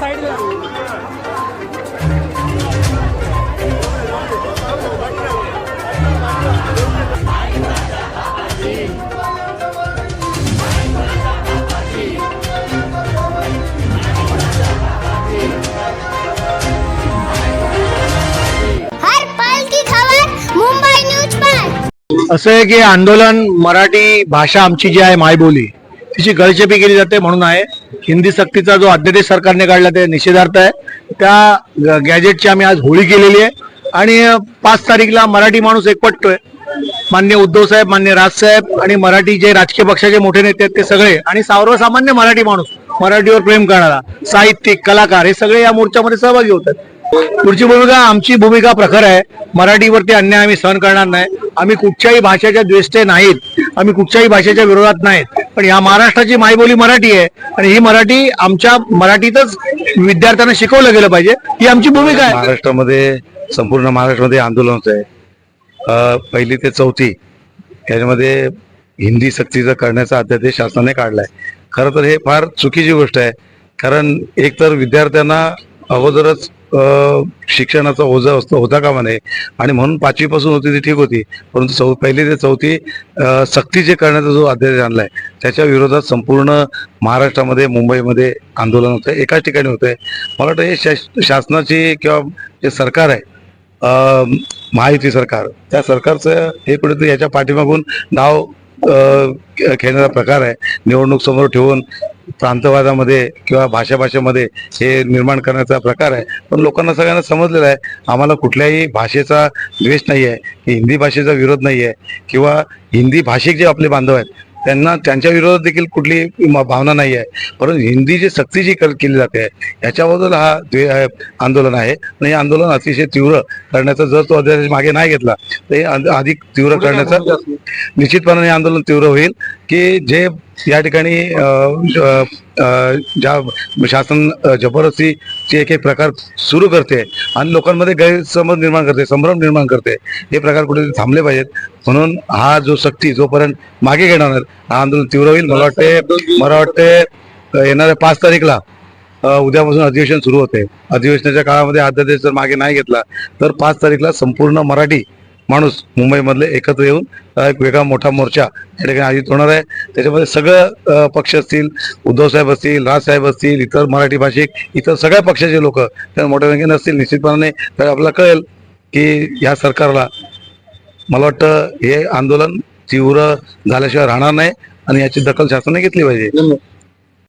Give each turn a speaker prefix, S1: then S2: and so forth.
S1: साईडला. असं आहे की आंदोलन मराठी भाषा आमची जी आहे मायबोली तिची गळचेपी केली जाते म्हणून आहे. हिंदी सक्तीचा जो अध्यादेश सरकारने काढला ते निषेधार्थ आहे. त्या गॅजेटची आम्ही आज होळी केलेली आहे. आणि पाच तारीखला मराठी माणूस एकपटतोय. मान्य उद्धव साहेब मान्य राजसाहेब आणि मराठी जे राजकीय पक्षाचे मोठे नेते आहेत ते सगळे आणि सर्वसामान्य मराठी माणूस मराठीवर प्रेम करणारा साहित्यिक कलाकार हे सगळे या मोर्चामध्ये सहभागी होतात पुढची भूमिका आमची भूमिका प्रखर आहे. मराठीवरती अन्याय आम्ही सहन करणार नाही. आम्ही कुठच्याही भाषेच्या द्वेष्टे नाहीत. आम्ही कुठच्याही भाषेच्या विरोधात नाहीत. पण या महाराष्ट्राची मायबोली मराठी आहे. आणि ही मराठी आमच्या मराठीतच विद्यार्थ्यांना शिकवलं गेलं पाहिजे. ही आमची भूमिका आहे.
S2: महाराष्ट्रामध्ये संपूर्ण महाराष्ट्रामध्ये आंदोलन होत आहे पहिली ते चौथी याच्यामध्ये हिंदी सक्तीचा करण्याचा अध्यादेश शासनाने काढलाय. खरं तर हे फार चुकीची गोष्ट आहे. कारण एकतर विद्यार्थ्यांना अगोदरच शिक्षणाचा ओझा असतो होता कामा नये आणि म्हणून पाचवीपासून होती ती ठीक होती. परंतु चौ पहिली ते चौथी सक्तीचे करण्याचा जो अध्यादेश आणलाय त्याच्या विरोधात संपूर्ण महाराष्ट्रामध्ये मुंबईमध्ये आंदोलन होतं एकाच ठिकाणी होतं आहे मला वाटतं हे शास- शासनाची किंवा जे सरकार आहे महायुती सरकार त्या सरकारचं हे कुठेतरी याच्या पाठीमागून नाव खेळणारा खेळण्याचा प्रकार आहे. निवडणूक समोर ठेवून प्रांतवादामध्ये किंवा भाषा भाषेमध्ये हे निर्माण करण्याचा प्रकार आहे. पण लोकांना सगळ्यांना समजलेलं आहे आम्हाला कुठल्याही भाषेचा द्वेष नाही आहे हिंदी भाषेचा विरोध नाही आहे किंवा हिंदी भाषिक जे आपले बांधव आहेत त्यांना त्यांच्या विरोधात देखील कुठली भावना नाही आहे. परंतु हिंदी जी सक्ती जी केली जाते याच्याबद्दल हा द्वे आंदोलन आहे. आणि हे आंदोलन अतिशय तीव्र करण्याचा जर तो अध्यादेश मागे नाही घेतला तर हे अध- अधिक तीव्र करण्याचा निश्चितपणाने हे आंदोलन तीव्र होईल की जे या ठिकाणी ज्या शासन अ, जबरदस्तीचे एक एक प्रकार सुरू करते आणि लोकांमध्ये गैरसमज निर्माण करते संभ्रम निर्माण करते. हे प्रकार कुठेतरी थांबले पाहिजेत. म्हणून हा जो सक्ती जोपर्यंत मागे घेणार हा आंदोलन तीव्र होईल. मला वाटते मला वाटते येणाऱ्या पाच तारीखला उद्यापासून अधिवेशन सुरू होते. अधिवेशनाच्या काळामध्ये आदर्श जर मागे नाही घेतला तर पाच तारीखला संपूर्ण मराठी माणूस मुंबईमधले एकत्र येऊन एक वेगळा मोठा मोर्चा या ठिकाणी आयोजित होणार आहे. त्याच्यामध्ये सगळं पक्ष असतील उद्धव साहेब असतील राजसाहेब असतील इतर मराठी भाषिक इतर सगळ्या पक्षाचे लोक त्या मोठ्या संख्येने असतील निश्चितपणाने. तर आपल्याला कळेल की या सरकारला मला वाटतं हे आंदोलन तीव्र झाल्याशिवाय राहणार नाही आणि याची दखल शासनाने घेतली पाहिजे.